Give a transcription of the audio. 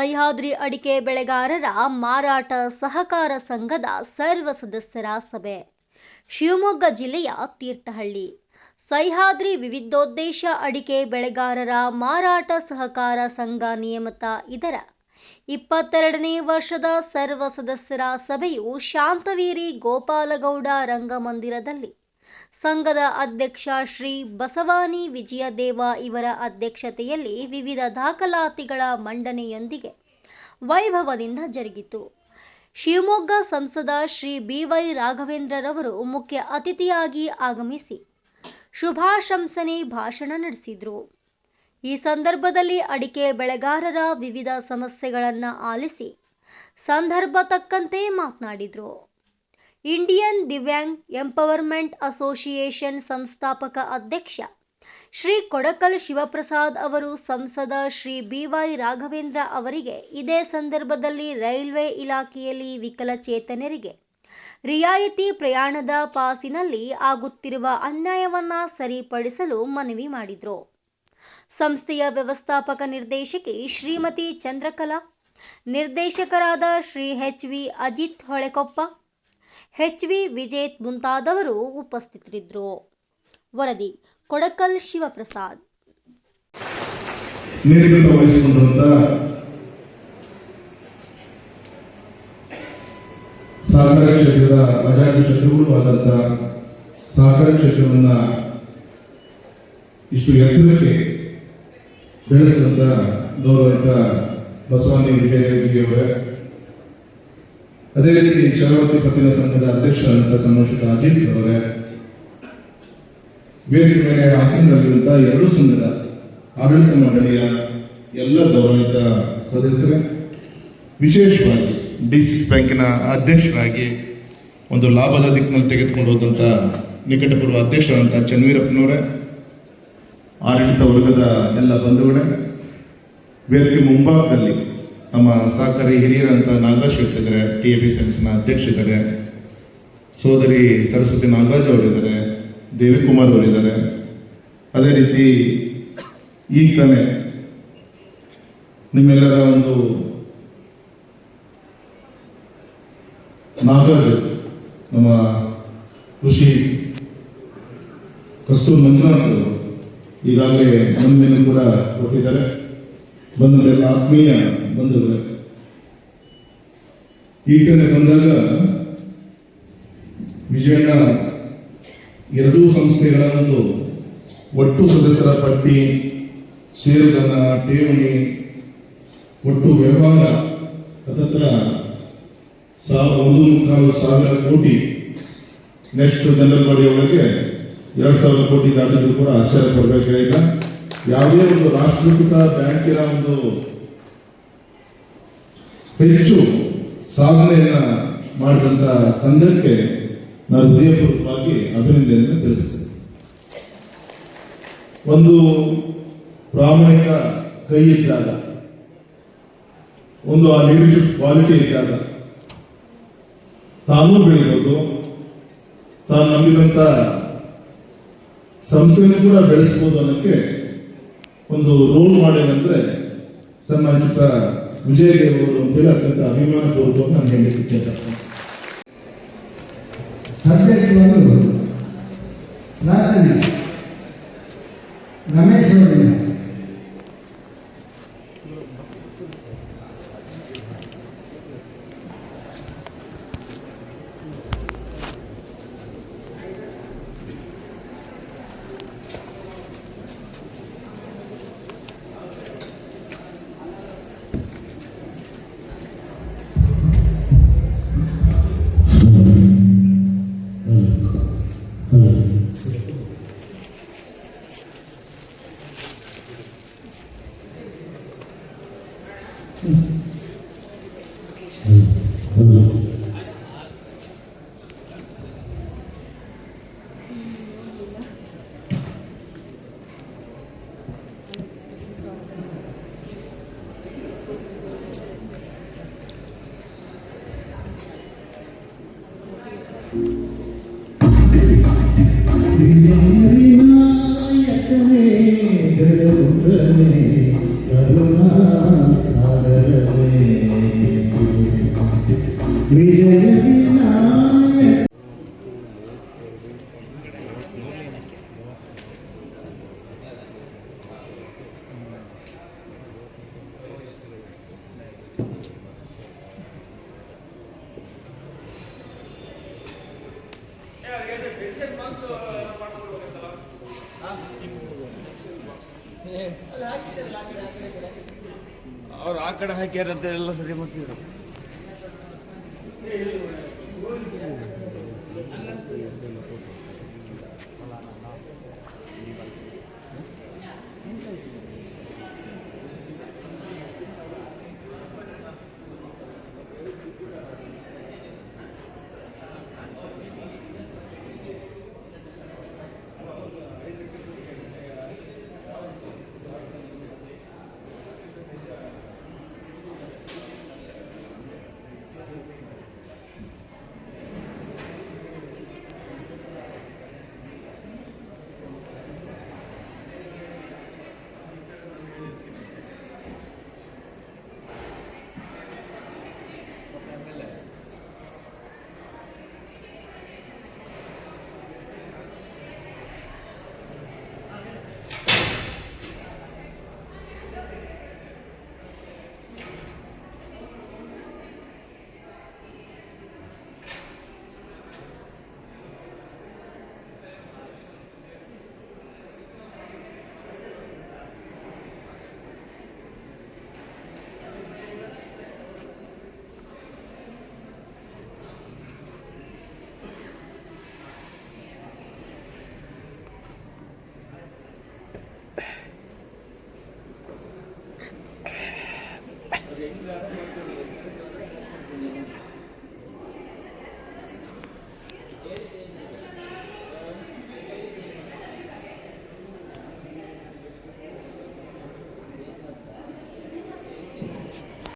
ಸಹ್ಯಾದ್ರಿ ಅಡಿಕೆ ಬೆಳೆಗಾರರ ಮಾರಾಟ ಸಹಕಾರ ಸಂಘದ ಸರ್ವ ಸದಸ್ಯರ ಸಭೆ. ಶಿವಮೊಗ್ಗ ಜಿಲ್ಲೆಯ ತೀರ್ಥಹಳ್ಳಿ. ಸಹ್ಯಾದ್ರಿ ವಿವಿಧೋದ್ದೇಶ ಅಡಿಕೆ ಬೆಳೆಗಾರರ ಮಾರಾಟ ಸಹಕಾರ ಸಂಘ ನಿಯಮಿತ ಇದರ ಇಪ್ಪತ್ತೆರಡನೇ ವರ್ಷದ ಸರ್ವ ಸದಸ್ಯರ ಸಭೆಯು ಶಾಂತವೀರಿ ಗೋಪಾಲಗೌಡ ರಂಗಮಂದಿರದಲ್ಲಿ ಸಂಘದ ಅಧ್ಯಕ್ಷ ಶ್ರೀ ಬಸವಾನಿ ವಿಜಯದೇವ ಇವರ ಅಧ್ಯಕ್ಷತೆಯಲ್ಲಿ ವಿವಿಧ ದಾಖಲಾತಿಗಳ ಮಂಡನೆಯೊಂದಿಗೆ ವೈಭವದಿಂದ ಜರುಗಿತು. ಶಿವಮೊಗ್ಗ ಸಂಸದ ಶ್ರೀ ಬಿವೈ ರಾಘವೇಂದ್ರರವರು ಮುಖ್ಯ ಅತಿಥಿಯಾಗಿ ಆಗಮಿಸಿ ಶುಭಾಶಂಸನೆ ಭಾಷಣ ನಡೆಸಿದರು. ಈ ಸಂದರ್ಭದಲ್ಲಿ ಅಡಿಕೆ ಬೆಳೆಗಾರರ ವಿವಿಧ ಸಮಸ್ಯೆಗಳನ್ನು ಆಲಿಸಿ ಸಂದರ್ಭ ತಕ್ಕಂತೆ ಮಾತನಾಡಿದರು. ಇಂಡಿಯನ್ ದಿವ್ಯಾಂಗ್ ಎಂಪವರ್ಮೆಂಟ್ ಅಸೋಸಿಯೇಷನ್ ಸಂಸ್ಥಾಪಕ ಅಧ್ಯಕ್ಷ ಶ್ರೀ ಕೊಡಕಲ್ ಶಿವಪ್ರಸಾದ್ ಅವರು ಸಂಸದ ಶ್ರೀ ಬಿವೈ ರಾಘವೇಂದ್ರ ಅವರಿಗೆ ಇದೇ ಸಂದರ್ಭದಲ್ಲಿ ರೈಲ್ವೆ ಇಲಾಖೆಯಲ್ಲಿ ವಿಕಲಚೇತನರಿಗೆ ರಿಯಾಯಿತಿ ಪ್ರಯಾಣದ ಪಾಸಿನಲ್ಲಿ ಆಗುತ್ತಿರುವ ಅನ್ಯಾಯವನ್ನು ಸರಿಪಡಿಸಲು ಮನವಿ ಮಾಡಿದರು. ಸಂಸ್ಥೆಯ ವ್ಯವಸ್ಥಾಪಕ ನಿರ್ದೇಶಕಿ ಶ್ರೀಮತಿ ಚಂದ್ರಕಲಾ, ನಿರ್ದೇಶಕರಾದ Shri H V Ajith Holekoppa H V Vijeth ಮುಂತಾದವರು ಉಪಸ್ಥಿತರಿದ್ದರು. ವರದಿ, ಕೊಡಕಲ್ ಶಿವಪ್ರಸಾದ್. ನೇತೃತ್ವ ವಹಿಸಿಕೊಂಡಿರುವಂತ ಸಹಕಾರ ಕ್ಷೇತ್ರದ ಅಜಾತ ಶತ್ರುಗಳು ಆದಂತ ಸಹಕಾರ ಕ್ಷೇತ್ರವನ್ನ ಇಷ್ಟು ಎತ್ತರಕ್ಕೆ ಬೆಳೆಸಿದಂತ ಗೌರವಂತ ಬಸವಾನಿ ವಿಜಯದೇವಿಯವರೇ ಅದೇ ರೀತಿ ಶರಾವತಿ ಪತ್ತಿನ ಸಂಘದ ಅಧ್ಯಕ್ಷರಾದಂತಹ ಸಂತೋಷಕ ಅಜಿತ್ ಅವರೇ, ಬೇರೆ ಮೇಲೆ ಆಸೀನರಾಗಿರುವಂತಹ ಎರಡು ಸಂಘದ ಆಡಳಿತ ಮಂಡಳಿಯ ಎಲ್ಲ ಗೌರವಿತ ಸದಸ್ಯರೇ, ವಿಶೇಷವಾಗಿ ಡಿಸಿಸ್ ಬ್ಯಾಂಕಿನ ಅಧ್ಯಕ್ಷರಾಗಿ ಒಂದು ಲಾಭದ ದಿಕ್ಕಿನಲ್ಲಿ ತೆಗೆದುಕೊಂಡು ಹೋದಂಥ ನಿಕಟಪೂರ್ವ ಅಧ್ಯಕ್ಷರಾದಂಥ ಚನ್ವೀರಪ್ಪನವರೇ, ಆಡಳಿತ ವರ್ಗದ ಎಲ್ಲ ಬಂಧುಗಳೇ, ವೇದಿಕೆ ಮುಂಭಾಗದಲ್ಲಿ ನಮ್ಮ ಸಹಕಾರಿ ಹಿರಿಯರಂತ ನಾಗರಾಜ್ ಇದ್ದಾರೆ ಟಿ ಎ ಬಿ ಸೆನ್ಸ್ನ ಅಧ್ಯಕ್ಷರಿದ್ದಾರೆ. ಸೋದರಿ ಸರಸ್ವತಿ ನಾಗರಾಜ್ ಅವರಿದ್ದಾರೆ, ದೇವಿಕುಮಾರ್ ಅವರಿದ್ದಾರೆ. ಅದೇ ರೀತಿ ಈಗ ತಾನೇ ನಿಮ್ಮೆಲ್ಲರ ಒಂದು ನಾಗರಾಜ್ ನಮ್ಮ ಕೃಷಿ ಕಸ್ತೂರ್ ಮಂಜುನಾಥ್ ಈಗಾಗಲೇ ಮುಂದಿನ ಕೂಡ ಕೊಟ್ಟಿದ್ದಾರೆ. ಬಂದದೆಲ್ಲ ಆತ್ಮೀಯ ಬಂಧುಗಳೇ ಈ ಬಂದಾಗ ವಿಜಯಣ್ಣ ಎರಡೂ ಸಂಸ್ಥೆಗಳ ಒಂದು ಒಟ್ಟು ಸದಸ್ಯರ ಪಟ್ಟಿ ಷೇರುದನ ಠೇವಣಿ, ಒಟ್ಟು ವ್ಯವಹಾರ, ಅದತ್ರ ಸಾವಿರ ಒಂದು ಮುಕ್ಕಾಲು ಸಾವಿರ ಕೋಟಿ ನೆಕ್ಸ್ಟ್ ಜನರಲ್ ಬಾಡಿ ಎರಡು ಸಾವಿರ ಕೋಟಿ ದಾಟಿದ್ರು ಕೂಡ ಆಶ್ಚರ್ಯ ಪಡಬೇಕಾಗಿಲ್ಲ. ಯಾವುದೇ ಒಂದು ರಾಷ್ಟ್ರೀಕೃತ ಬ್ಯಾಂಕಿನ ಒಂದು ಹೆಚ್ಚು ಸಾಧನೆಯನ್ನ ಮಾಡಿದಂತ ಸಂಘಕ್ಕೆ ನಾನು ಹೃದಯಪೂರ್ವಕವಾಗಿ ಅಭಿನಂದನೆಯನ್ನು ತಿಳಿಸ್ತೇನೆ. ಒಂದು ಪ್ರಾಮಾಣಿಕ ಕೈ ಇದ್ದಾಗ, ಒಂದು ಆ ಲೀಡರ್ಶಿಪ್ ಕ್ವಾಲಿಟಿ ಇದ್ದಾಗ ತಾನೂ ಬೆಳಿಬೋದು ತಾನು ನಂಬಿದಂತ ಸಂಸ್ಥೆಯನ್ನು ಕೂಡ ಬೆಳೆಸಬಹುದು ಅನ್ನೋಕ್ಕೆ ಒಂದು ರೋಲ್ ಮಾಡೇನೆಂದ್ರೆ ಅಂದ್ರೆ ಸನ್ಮಾನಿತ ವಿಜಯ ದೇವರು ಅಂತೇಳಿ ಅತ್ಯಂತ ಅಭಿಮಾನ ಪೂರ್ವಕವಾಗಿ ನಾನು ಹೇಳಲಿಕ್ಕೆ ಇಚ್ಛೆಪಡ್ತೇನೆ ಸಬ್ಜೆಕ್ಟ್ ಬಂದು ಪ್ರಾರ್ಥನೆ ರಮೇಶ್ 嗯。ಅವ್ರು ಆ ಕಡೆ ಹಾಕ್ಯಾರಂತ ಎಲ್ಲ ಸರಿ ಮಾಡ್ತಿದ್ರು